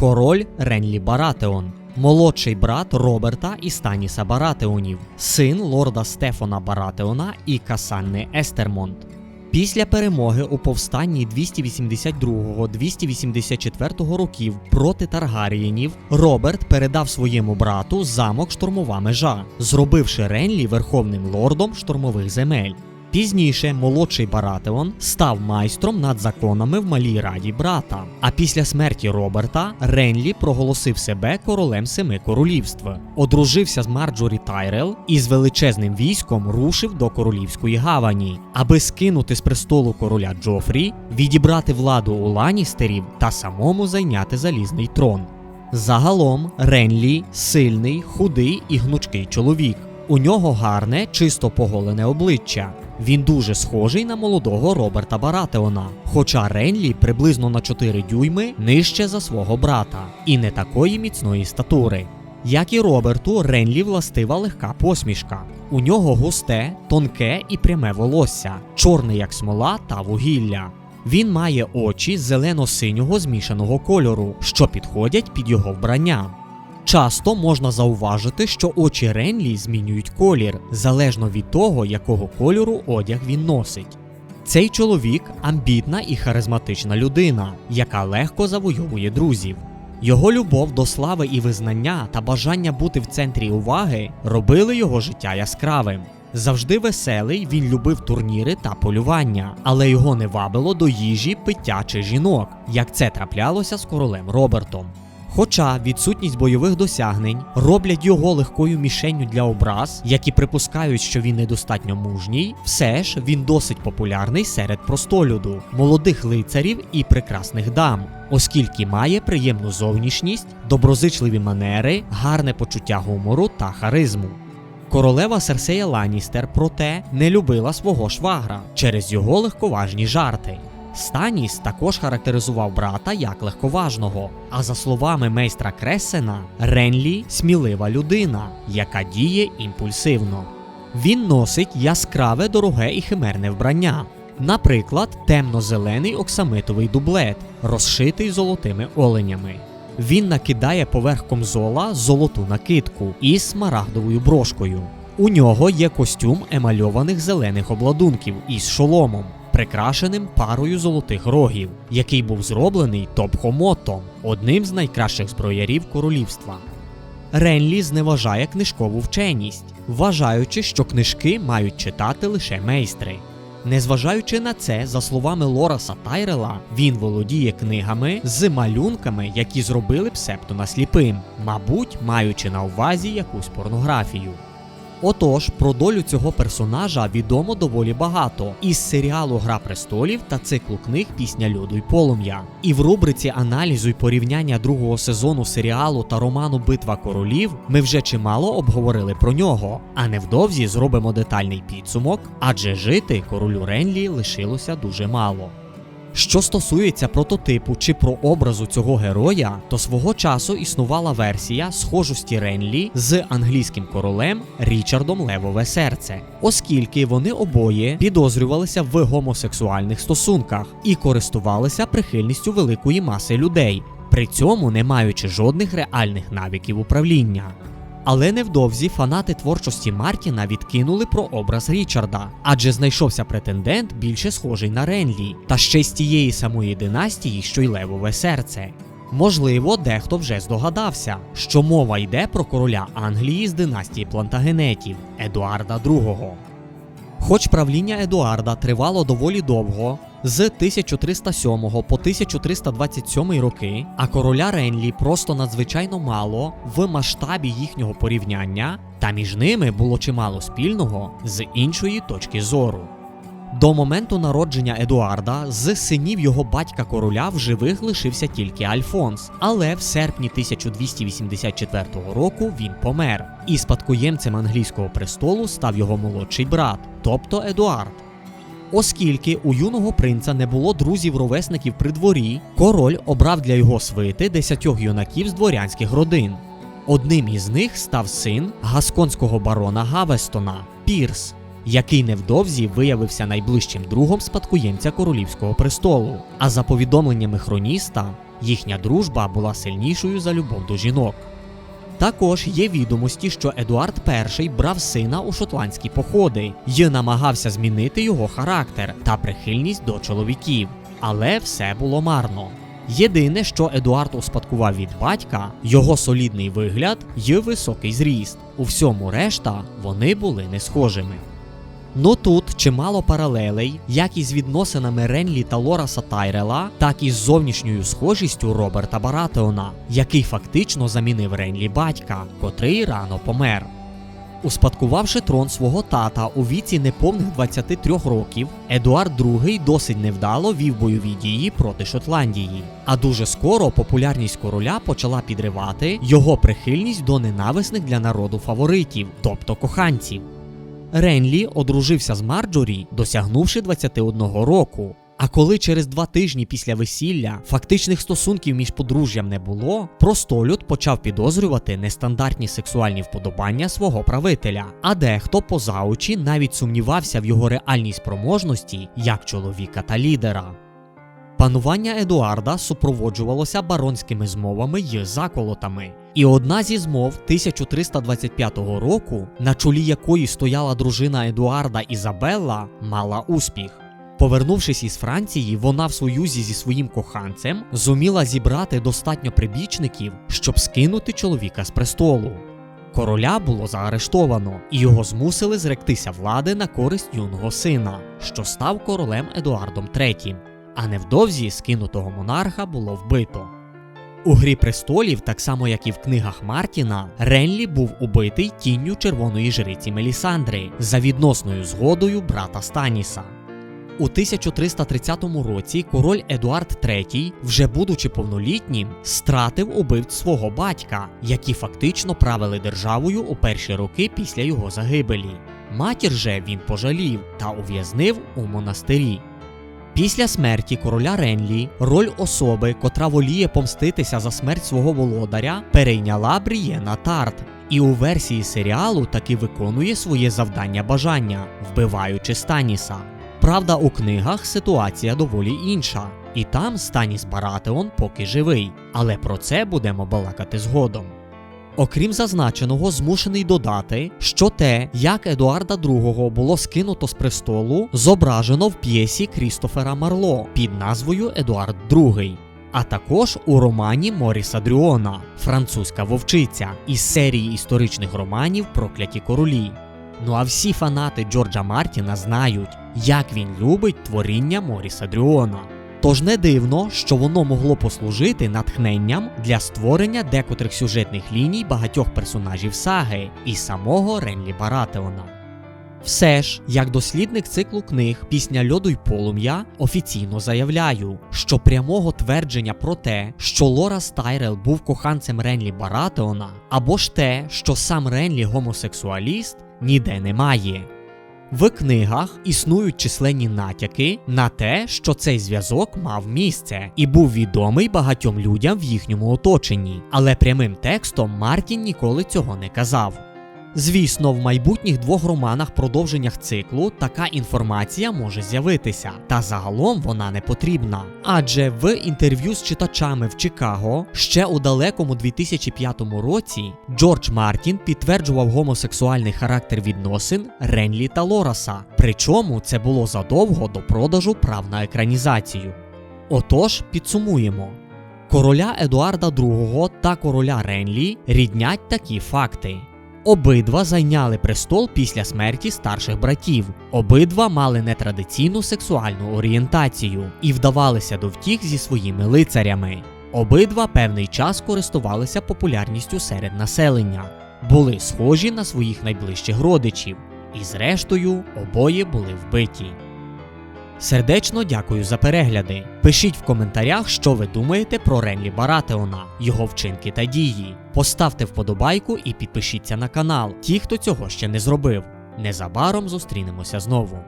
король Ренлі Баратеон, молодший брат Роберта і Станіса Баратеонів, син лорда Стефана Баратеона і Касанни Естермонт. Після перемоги у повстанні 282-284 років проти Таргарієнів Роберт передав своєму брату замок Штурмова межа, зробивши Ренлі верховним лордом штурмових земель. Пізніше молодший Баратеон став майстром над законами в малій раді брата. А після смерті Роберта Ренлі проголосив себе королем семи королівств, одружився з Марджорі Тайрел і з величезним військом рушив до королівської гавані, аби скинути з престолу короля Джофрі, відібрати владу у Ланістерів та самому зайняти залізний трон. Загалом Ренлі сильний, худий і гнучкий чоловік. У нього гарне, чисто поголене обличчя. Він дуже схожий на молодого Роберта Баратеона, хоча Ренлі приблизно на 4 дюйми нижче за свого брата і не такої міцної статури. Як і Роберту, Ренлі властива легка посмішка. У нього густе, тонке і пряме волосся, чорне як смола та вугілля. Він має очі зелено-синього змішаного кольору, що підходять під його вбрання. Часто можна зауважити, що очі Ренлі змінюють колір залежно від того, якого кольору одяг він носить. Цей чоловік амбітна і харизматична людина, яка легко завойовує друзів. Його любов до слави і визнання та бажання бути в центрі уваги робили його життя яскравим. Завжди веселий, він любив турніри та полювання, але його не вабило до їжі, пиття чи жінок, як це траплялося з королем Робертом. Хоча відсутність бойових досягнень роблять його легкою мішенню для образ, які припускають, що він недостатньо мужній, все ж він досить популярний серед простолюду, молодих лицарів і прекрасних дам, оскільки має приємну зовнішність, доброзичливі манери, гарне почуття гумору та харизму. Королева Серсея Ланістер, проте, не любила свого швагра через його легковажні жарти. Станіс також характеризував брата як легковажного. А за словами майстра Кресена, Ренлі смілива людина, яка діє імпульсивно. Він носить яскраве, дороге і химерне вбрання. Наприклад, темно-зелений оксамитовий дублет, розшитий золотими оленями. Він накидає поверх комзола золоту накидку із смарагдовою брошкою. У нього є костюм емальованих зелених обладунків із шоломом, прикрашеним парою золотих рогів, який був зроблений Топхомотом, одним з найкращих зброярів королівства. Ренлі зневажає книжкову вченість, вважаючи, що книжки мають читати лише майстри. Незважаючи на це, за словами Лораса Тайрела, він володіє книгами з малюнками, які зробили б Септона сліпим, мабуть, маючи на увазі якусь порнографію. Отож, про долю цього персонажа відомо доволі багато із серіалу Гра престолів та циклу книг Пісня льоду й полум'я. І в рубриці аналізу й порівняння другого сезону серіалу та роману Битва королів ми вже чимало обговорили про нього. А невдовзі зробимо детальний підсумок, адже жити королю Ренлі лишилося дуже мало. Що стосується прототипу чи прообразу цього героя, то свого часу існувала версія схожості Ренлі з англійським королем Річардом Левове Серце, оскільки вони обоє підозрювалися в гомосексуальних стосунках і користувалися прихильністю великої маси людей, при цьому не маючи жодних реальних навиків управління. Але невдовзі фанати творчості Мартіна відкинули про образ Річарда, адже знайшовся претендент більше схожий на Ренлі, та ще з тієї самої династії, що й Левове серце. Можливо, дехто вже здогадався, що мова йде про короля Англії з династії Плантагенетів Едуарда II. Хоч правління Едуарда тривало доволі довго, з 1307 по 1327 роки, а короля Ренлі просто надзвичайно мало в масштабі їхнього порівняння, та між ними було чимало спільного з іншої точки зору. До моменту народження Едуарда з синів його батька короля в живих лишився тільки Альфонс, але в серпні 1284 року він помер, і спадкоємцем англійського престолу став його молодший брат, тобто Едуард. Оскільки у юного принца не було друзів-ровесників при дворі, король обрав для його свити десятьох юнаків з дворянських родин. Одним із них став син гасконського барона Гавестона Пірс, який невдовзі виявився найближчим другом спадкоємця королівського престолу. А за повідомленнями хроніста, Їхня дружба була сильнішою за любов до жінок. Також є відомості, що Едуард І брав сина у шотландські походи і намагався змінити його характер та прихильність до чоловіків, але все було марно. Єдине, що Едуард успадкував від батька, його солідний вигляд і високий зріст. У всьому решта вони були не схожими. Ну тут чимало паралелей, як із відносинами Ренлі та Лораса Тайрела, так і з зовнішньою схожістю Роберта Баратеона, який фактично замінив Ренлі батька, котрий рано помер. Успадкувавши трон свого тата у віці неповних 23 років, Едуард II досить невдало вів бойові дії проти Шотландії. А дуже скоро популярність короля почала підривати його прихильність до ненависних для народу фаворитів, тобто коханців. Ренлі одружився з Марджорі, досягнувши 21 року. А коли через два тижні після весілля фактичних стосунків між подружжям не було, простолюд почав підозрювати нестандартні сексуальні вподобання свого правителя. А дехто поза очі навіть сумнівався в його реальній спроможності як чоловіка та лідера. Панування Едуарда супроводжувалося баронськими змовами й заколотами. І одна зі змов 1325 року, на чолі якої стояла дружина Едуарда Ізабелла, мала успіх. Повернувшись із Франції, вона в союзі зі своїм коханцем зуміла зібрати достатньо прибічників, щоб скинути чоловіка з престолу. Короля було заарештовано, і його змусили зректися влади на користь юного сина, що став королем Едуардом III, а невдовзі скинутого монарха було вбито. У Грі престолів, так само як і в книгах Мартіна, Ренлі був убитий тінню червоної жриці Мелісандри за відносною згодою брата Станіса. У 1330 році король Едуард III, вже будучи повнолітнім, стратив убивць свого батька, які фактично правили державою у перші роки після його загибелі. Матір же він пожалів та ув'язнив у монастирі. Після смерті короля Ренлі роль особи, котра воліє помститися за смерть свого володаря, перейняла Брієна Тарт, і у версії серіалу таки виконує своє завдання бажання, вбиваючи Станіса. Правда, у книгах ситуація доволі інша, і там Станіс Баратеон поки живий, але про це будемо балакати згодом. Окрім зазначеного, змушений додати, що те, як Едуарда II було скинуто з престолу, зображено в п'єсі Крістофера Марло під назвою Едуард II. А також у романі Моріса Дрюона Французька вовчиця із серії історичних романів Прокляті королі. Ну а всі фанати Джорджа Мартіна знають, як він любить творіння Моріса Дрюона. Тож не дивно, що воно могло послужити натхненням для створення декотрих сюжетних ліній багатьох персонажів саги і самого Ренлі Баратеона. Все ж, як дослідник циклу книг Пісня льоду й полум'я офіційно заявляю, що прямого твердження про те, що Лорас Тайрел був коханцем Ренлі Баратеона, або ж те, що сам Ренлі гомосексуаліст, ніде немає. В книгах існують численні натяки на те, що цей зв'язок мав місце і був відомий багатьом людям в їхньому оточенні, але прямим текстом Мартін ніколи цього не казав. Звісно, в майбутніх двох романах продовженнях циклу така інформація може з'явитися, та загалом вона не потрібна. Адже в інтерв'ю з читачами в Чикаго ще у далекому 2005 році Джордж Мартін підтверджував гомосексуальний характер відносин Ренлі та Лораса, причому це було задовго до продажу прав на екранізацію. Отож, підсумуємо. Короля Едуарда II та короля Ренлі ріднять такі факти. Обидва зайняли престол після смерті старших братів. Обидва мали нетрадиційну сексуальну орієнтацію і вдавалися до втіх зі своїми лицарями. Обидва певний час користувалися популярністю серед населення, були схожі на своїх найближчих родичів, і зрештою обоє були вбиті. Сердечно дякую за перегляди. Пишіть в коментарях, що ви думаєте про Ренлі Баратеона, його вчинки та дії. Поставте вподобайку і підпишіться на канал, ті, хто цього ще не зробив. Незабаром зустрінемося знову.